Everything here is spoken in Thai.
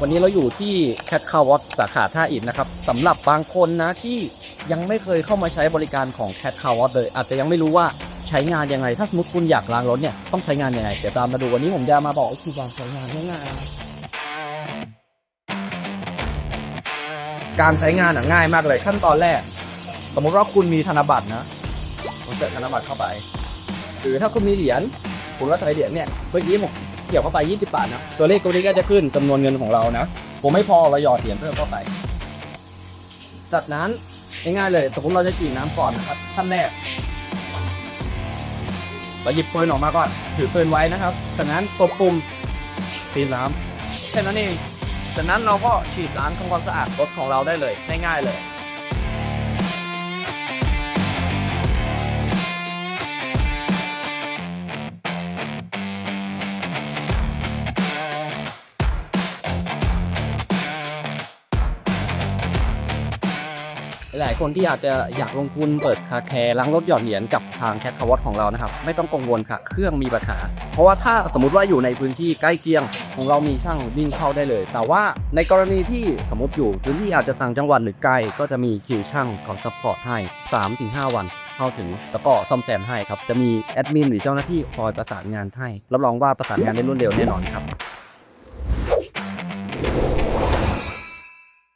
วันนี้เราอยู่ที่ Cat Car Wash สาขาท่าอิฐนะครับสำหรับบางคนนะที่ยังไม่เคยเข้ามาใช้บริการของ Cat Car Wash เลย อาจจะยังไม่รู้ว่าใช้งานยังไง ถ้าสมมติคุณอยากล้างรถเนี่ยต้องใช้งานยังไง เดี๋ยวตามมาดูวันนี้ผมจะมาบอกวิธีการใช้งานง่ายๆการใช้งานง่ายมากเลยขั้นตอนแรก สมมติว่าคุณมีธนบัตรนะคุณใส่ธนบัตรเข้าไป หรือถ้าคุณมีเหรียญคุณก็ใช้เหรียญเนี่ยเมื่อกี้ผม เกี่ยวเข้าไป 20 บาทนะ ตัวเลขตัวนี้ก็จะขึ้นจำนวนเงินของเรานะ ผมไม่พอเราหยอดเหรียญเพิ่มเข้าไปจากนั้นง่ายๆเลยสมมติเราจะจีบน้ำก่อนนะครับขั้นแรกเราหยิบปืนออกมาก่อน ถือปืนไว้นะครับ จากนั้นกดปุ่มตีน้ำแค่นั้นเองจากนั้นเราก็ฉีดล้างทำความสะอาดรถของเราได้เลยง่ายๆเลย หลายคนที่อาจจะอยากลงทุนเปิดคาแคร์ล้างรถหย่อดเหรียญกับทางแคทคาวอตของเรานะครับ ไม่ต้องกังวลค่ะ เครื่องมีปัญหา เพราะว่าถ้าสมมติว่าอยู่ในพื้นที่ใกล้เคียง ของเรามีช่างวิ่งเข้าได้เลย แต่ว่าในกรณีที่สมมติอยู่พื้นที่อาจจะสั่งจังหวัดหรือไกลก็จะมีคิวช่างของซัพพอร์ตให้3-5 วันเข้าถึงแล้วก็ซ่อมแซมให้ครับ จะมีแอดมินหรือเจ้าหน้าที่คอยประสานงานให้ รับรองว่าประสานงานได้รวดเร็วแน่นอนครับ